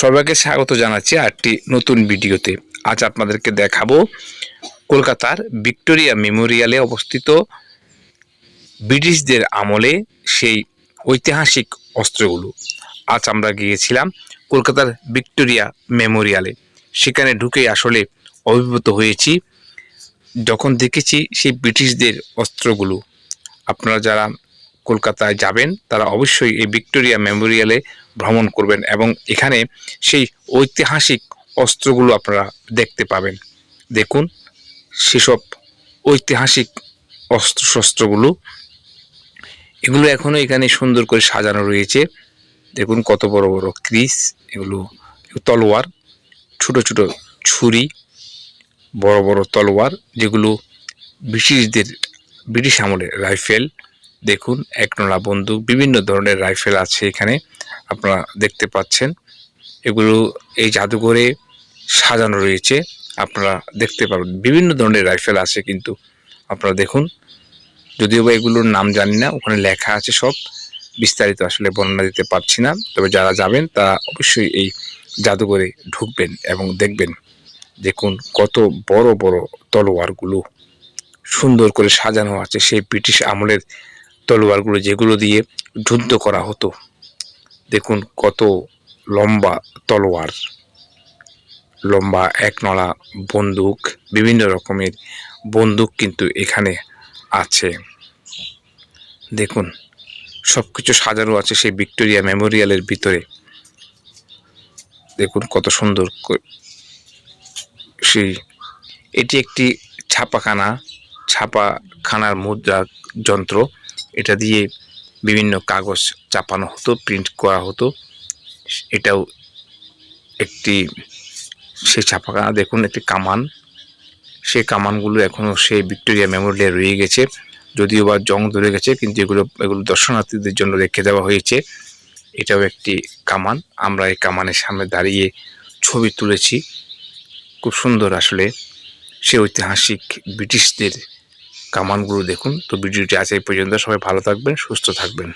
সবাইকে স্বাগত জানাচ্ছি আরটি নতুন ভিডিওতে। আজ আপনাদেরকে দেখাবো কলকাতার ভিক্টোরিয়া মেমোরিয়ালে অবস্থিত ব্রিটিশদের আমলে সেই ঐতিহাসিক অস্ত্রগুলো। আজ আমরা গিয়েছিলাম কলকাতার ভিক্টোরিয়া মেমোরিয়ালে। সেখানে ঢুকে আসলে অভিভূত হয়েছি, যখন দেখেছি সেই ব্রিটিশদের অস্ত্রগুলো। আপনারা যারা কলকাতায় যাবেন, তারা অবশ্যই এই ভিক্টোরিয়া মেমোরিয়ালে ভ্রমণ করবেন এবং এখানে সেই ঐতিহাসিক অস্ত্রগুলো আপনারা দেখতে পাবেন। দেখুন, সেসব ঐতিহাসিক অস্ত্র শস্ত্রগুলো এগুলো এখনও এখানে সুন্দর করে সাজানো রয়েছে। দেখুন কত বড় বড় ক্রিস, এগুলো তলোয়ার, ছোট ছোট ছুরি, বড় বড় তলোয়ার, যেগুলো ব্রিটিশদের, ব্রিটিশ আমলের রাইফেল দেখুন একনলা বন্দুক, বিভিন্ন ধরনের রাইফেল আছে এখানে, আপনারা দেখতে পাচ্ছেন। এগুলো এই জাদুঘরে সাজানো রয়েছে, আপনারা দেখতে পাবেন বিভিন্ন ধরনের রাইফেল আছে কিন্তু, আপনারা দেখুন। যদিও বা এগুলোর নাম জানি না, ওখানে লেখা আছে সব, বিস্তারিত আসলে বর্ণনা দিতে পারছি না। তবে যারা যাবেন, তারা অবশ্যই এই জাদুঘরে ঢুকবেন এবং দেখবেন, দেখুন কত বড় বড় তলোয়ারগুলো সুন্দর করে সাজানো আছে সেই ব্রিটিশ আমলের তলোয়ারগুলো যেগুলো দিয়ে যুদ্ধ করা হতো। দেখুন কত লম্বা তলোয়ার, লম্বা এক নলা বন্দুক, বিভিন্ন রকমের বন্দুক কিন্তু এখানে আছে। দেখুন সব কিছু সাজানো আছে সেই ভিক্টোরিয়া মেমোরিয়ালের ভিতরে। দেখুন কত সুন্দর সেই, এটি একটি ছাপাখানা, ছাপাখানার মুদ্রা যন্ত্র এটা দিয়ে বিভিন্ন কাগজ চাপানো হতো প্রিন্ট করা হতো। এটাও একটি সেই ছাপাখানা দেখুন একটি কামান। সেই কামানগুলো এখনও সেই ভিক্টোরিয়া মেমোরিয়ালে রয়ে গেছে। যদিও বা জং ধরে গেছে, কিন্তু এগুলো এগুলো দর্শনার্থীদের জন্য রেখে দেওয়া হয়েছে। এটাও একটি কামান। আমরা এই কামানের সামনে দাঁড়িয়ে ছবি তুলেছি। খুব সুন্দর আসলে। সে ঐতিহাসিক ব্রিটিশদের কামানগুলো দেখুন। তো ভিডিওটি আজ এই পর্যন্ত। সবাই ভালো থাকবেন সুস্থ থাকবেন।